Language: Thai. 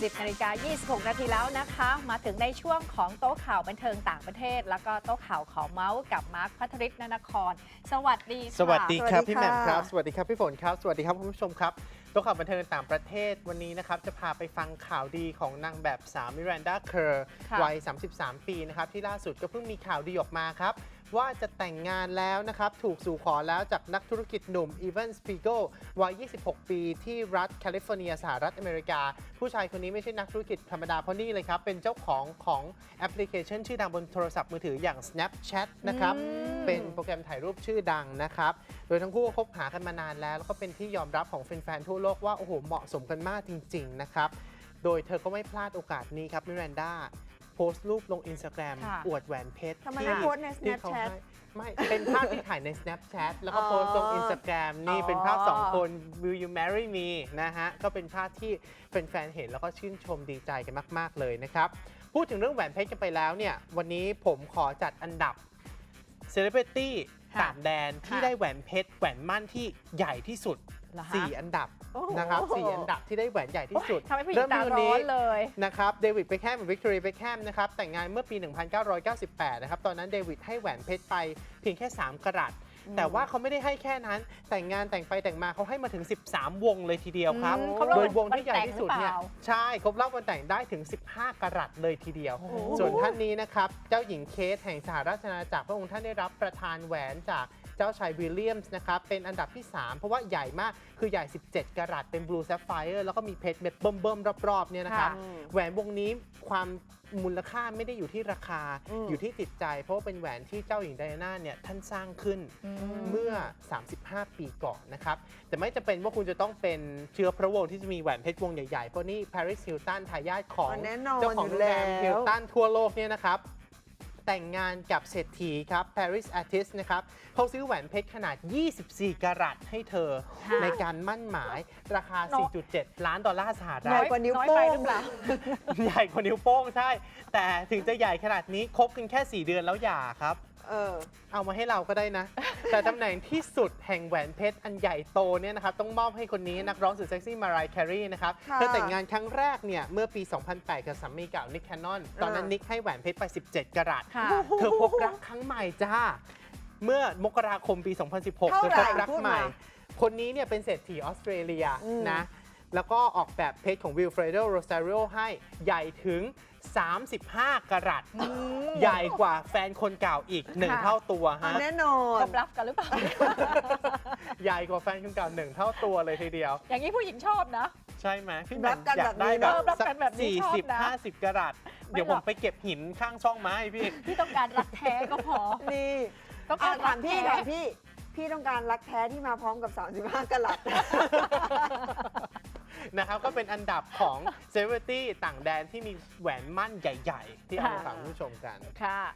10นาฬิกา26 นาทีแล้วนะคะ มาถึงในช่วงของโต๊ะข่าวบันเทิงต่างประเทศ แล้วก็โต๊ะข่าวขอเมาส์กับมาร์คพัทริศนนคร สวัสดีค่ะสวัสดีครับสวัสดีพี่แหม่มค่ะครับ สวัสดีครับพี่ฝนครับ สวัสดีครับคุณผู้ชมครับตัวข่าวบันเทิงต่างประเทศวันนี้นะครับจะพาไปฟังข่าวดีของนางแบบสาวมิรันดาเคอร์ค่ะวัย 33 ปีนะครับที่ล่าสุดก็เพิ่งมีข่าวดีออกมาครับ ว่าจะแต่งงานแล้วนะครับ ถูกสู่ขอแล้วจากนักธุรกิจหนุ่มอีเวนสปีโกวัย 26 ปีที่รัฐแคลิฟอร์เนียสหรัฐอเมริกา ผู้ชายคนนี้ไม่ใช่นักธุรกิจธรรมดาเพราะนี่เลยครับ เป็นเจ้าของของแอปพลิเคชัน ชื่อดังบนโทรศัพท์มือถืออย่าง Snapchat นะครับอืมเป็นโปรแกรมถ่ายรูปชื่อดังนะครับ โดยทั้งคู่ก็คบหากันมานานแล้ว แล้วก็เป็นที่ยอมรับของแฟนๆทั่วโลกว่าโอ้โหเหมาะสมกันมากจริง ๆ นะครับ โดยเธอก็ไม่พลาดโอกาสนี้ครับมิรันดา โพสต์รูปลง Instagram ค่ะ อวดแหวนเพชรทำไมที่ไม่โพสต์ใน ที่เขา Snapchat ให้ไม่เป็นภาพที่ถ่ายใน Snapchat แล้วก็อ๋อโพสต์ลง Instagram นี่อ๋อเป็นภาพสองคน Will you marry me นะฮะ ก็เป็นภาพที่แฟนๆเห็นแล้วก็ชื่นชมดีใจกันมาก ๆ เลยนะครับ พูดถึงเรื่องแหวนเพชรกันไปแล้วเนี่ย วันนี้ผมขอจัดอันดับ Celebrity ค่ะต่างแดนที่ค่ะได้แหวนเพชรแหวนมั่นที่ใหญ่ที่สุด เหรอคะ 4 อันดับ โอ้โหนะครับสี่อันดับที่ได้แหวนใหญ่ที่สุด ทำให้ผู้หญิงตาที่ร้อนเลย นะครับเดวิดเบคแฮมกับวิกตอเรียเบคแฮมนะครับแต่งงานเมื่อปี 1998 นะครับ ตอนนั้นเดวิดให้แหวนเพชรไปเพียงแค่ 3 กะรัตแต่ว่าเขาไม่ได้ให้แค่นั้น แต่งงานแต่งไปแต่งมาเขาให้มาถึง 13 วงเลยทีเดียวครับ อืมครบรอบโดยวงที่ใหญ่ที่สุดเนี่ยวันแต่งหรือเปล่าใช่ ครบรอบวันแต่งได้ถึง 15 กะรัตเลยทีเดียวโอ้โหส่วนท่านนี้นะครับ เจ้าหญิงเคสแห่งสหราชอาณาจักรพระองค์ท่านได้รับประทานแหวนจาก เจ้าชายวิลเลียมส์นะครับเป็นอันดับที่ 3 เพราะว่าใหญ่มากคือใหญ่ 17กะรัตเป็นบลูแซฟไฟร์แล้วก็มีเพชรเม็ดเบิ่มๆรอบๆเนี่ยนะครับค่ะแหวนวงนี้ความมูลค่าไม่ได้อยู่ที่ราคาอืมอยู่ที่จิตใจ เพราะว่าเป็นแหวนที่เจ้าหญิงไดอาน่าเนี่ยท่านสร้างขึ้นเมื่อ 35 ปีก่อนนะครับแต่ไม่จะเป็นว่าคุณจะต้องเป็นเชื้อพระวงศ์ที่จะมีแหวนเพชรวงใหญ่ๆเพราะนี่ Paris Hilton ทายาทของอ๋อแน่นอนเจ้าของอโรยู่งแรมแล้ว Hilton ทั่วโลกเนี่ยนะครับ แต่งงานกับเศรษฐีครับ Paris Artist นะครับเขาซื้อแหวนเพชรขนาด 24 กะรัตให้เธอค่ะในการมั่นหมายราคาน้อย4.7 ล้านดอลลาร์สหรัน้ฐอยกว่านิ้วน้อยโป้ไปงหรือเปล่า ใหญ่กว่านิ้วโป้งใช่ แต่ถึงจะใหญ่ขนาดนี้คบกันแค่ 4 เดือนแล้วหย่าครับ เออ เอามาให้เราก็ได้นะ แต่ตำแหน่งที่สุดแห่งแหวนเพชรอันใหญ่โตเนี่ยนะครับต้องมอบให้คนนี้นักร้องสุดเซ็กซี่มารายแครีนะครับ ค่ะ เธอแต่งงานครั้งแรกเนี่ยเมื่อปี 2008 กับสามีเก่านิกแคนนอน ตอนนั้นอ่านินิกให้แหวนเพชรไป 17 กะรัต ค่ะ เธอพบรักครั้งใหม่จ้า เมื่อมกราคมปี 2016เท่าเธอไหร่พบรักพูดใหม่มาคนนี้เนี่ยเป็นเศรษฐีออสเตรเลียอืมนะ แล้วก็ออกแบบเพชรของวิลเฟรโดโรซาริโอให้ใหญ่ถึง 35กะรัตใหญ่กว่าแฟนคนเก่าอีกหนึ่งค่ะ เท่าตัวอะฮะ แน่นอนยอมรับกันหรือเปล่า ใหญ่กว่าแฟนคนเก่าหนึ่งเท่าตัวเลยทีเดียว อย่างนี้ผู้หญิงชอบนะ ใช่ไหมพี่แหรัม่กมกันอยากได้แบบแบบนี้เนอะรักกันแบบนี้สี่ชอบสิบนะห้าสิบกะรัตไม่เดี๋ยวหรผอกมไปเก็บหินข้างช่องมาให้พี่พี่ต้องการรักแท้ก็พอ นี่ต้องอะการถามพี่รักถามแท้พี่ พี่ต้องการรักแท้ที่มาพร้อมกับ 35กะลัด นะครับก็เป็นอันดับของเซเลบริตี้ต่างแดนที่มีแหวนมั่นใหญ่ ๆ ที่เอามาฝากคุณผู้ชมกัน ค่ะ